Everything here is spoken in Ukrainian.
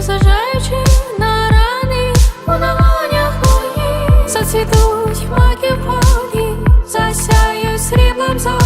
незважаючи на рани у долонях моїх зацвітуть маки полі, засяють сріблом зо.